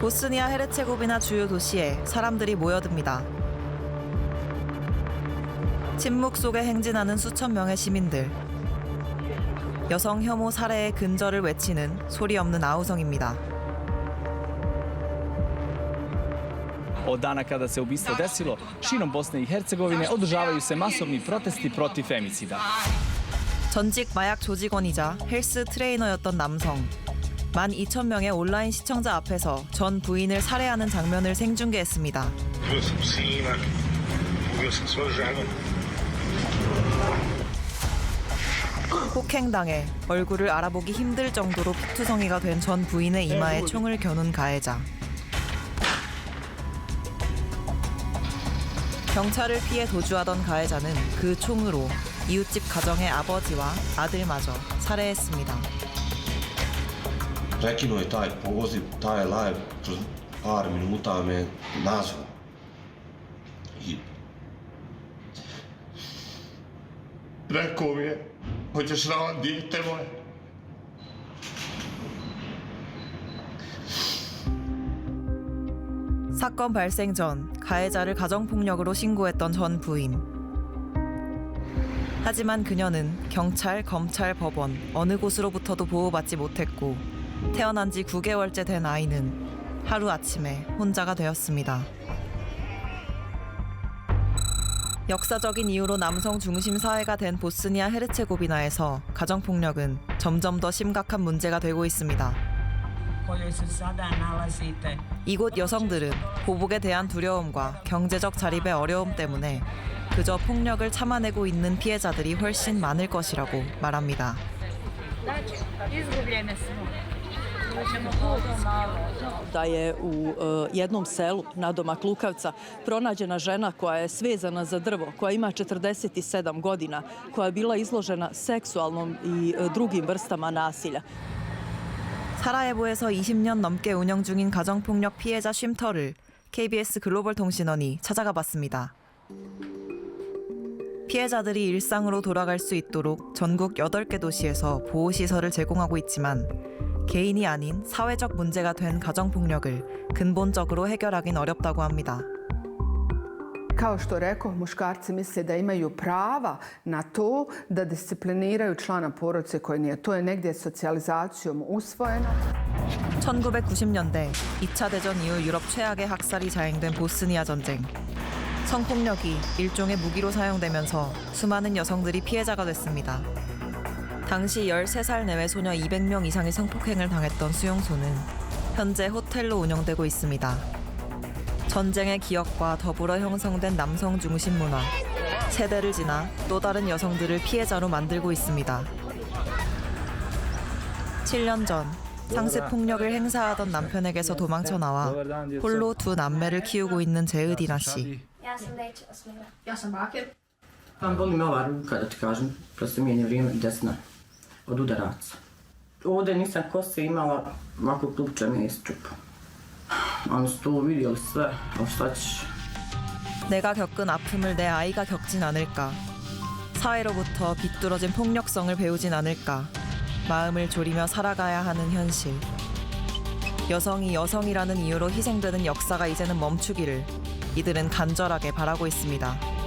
보스니아 헤르체고비나 주요 도시에 사람들이 모여듭니다. 침묵 속에 행진하는 수천 명의 시민들. 여성 혐오 살해의 근절을 외치는 소리 없는 아우성입니다. Od dana kada se ubistvo desilo, širom Bosne i Hercegovine održavaju se masovni protesti protiv femicida. 전직 마약 조직원이자 헬스 트레이너였던 남성. 12,000명의 온라인 시청자 앞에서 전 부인을 살해하는 장면을 생중계했습니다. 폭행당해 얼굴을 알아보기 힘들 정도로 피투성이가 된 전 부인의 이마에 총을 겨눈 가해자. 경찰을 피해 도주하던 가해자는 그 총으로 이웃집 가정의 아버지와 아들마저 살해했습니다. Prekinuo je taj poziv, taj live kroz par minuta me nazvao. I rekao mi je, hoćeš ravan dijete moje? 사건 발생 전 가해자를 가정폭력으로 신고했던 전 부인. 하지만 그녀는 경찰, 검찰, 법원 어느 곳으로부터도 보호받지 못했고 태어난 지 9개월째 된 아이는 하루 아침에 혼자가 되었습니다. 역사적인 이유로 남성 중심 사회가 된 보스니아 헤르체고비나에서 가정폭력은 점점 더 심각한 문제가 되고 있습니다. 이곳 여성들은 보복에 대한 두려움과 경제적 자립의 어려움 때문에 그저 폭력을 참아내고 있는 피해자들이 훨씬 많을 것이라고 말합니다. Izgubljene smo. da je u e, jednom selu nadomak Lukavca pronađena žena koja je svezana za drvo, koja ima 47 godina, koja je bila izložena seksualnom i e, drugim vrstama nasilja. 사라예보에서 20년 넘게 운영 중인 가정폭력 피해자 쉼터를 KBS 글로벌 통신원이 찾아가 봤습니다. 피해자들이 일상으로 돌아갈 수 있도록 전국 8개 도시에서 보호시설을 제공하고 있지만 개인이 아닌 사회적 문제가 된 가정폭력을 근본적으로 해결하긴 어렵다고 합니다. Kao što rekao, muškarci misle da imaju prava na to da discipliniraju člana porodice koji nije. To je negdje socijalizacijom usvojeno. 1990년대 2차 대전 이후 유럽 최악의 학살이 자행된 보스니아 전쟁. 성폭력이 일종의 무기로 사용되면서 수많은 여성들이 피해자가 됐습니다. 당시 13살 내외 소녀 200명 이상의 성폭행을 당했던 수용소는 현재 호텔로 운영되고 있습니다. 전쟁의 기억과 더불어 형성된 남성 중심 문화, 세대를 지나 또 다른 여성들을 피해자로 만들고 있습니다. 7년 전 상습 폭력을 행사하던 남편에게서 도망쳐 나와 홀로 두 남매를 키우고 있는 제으디나 씨. Ja sam neće osmila. Pa boli me ova ruka, da ti kažem, da se mijenja vrijeme desna od udaraca. Ovdje nisam kose imala, ovako klupče me isčupa. Oni su to vidjeli sve, ali šta ćeš? 내가 겪은 아픔을 내 아이가 겪진 않을까. 사회로부터 비뚤어진 폭력성을 배우진 않을까. 마음을 졸이며 살아가야 하는 현실. 여성이 여성이라는 이유로 희생되는 역사가 이제는 멈추기를 이들은 간절하게 바라고 있습니다.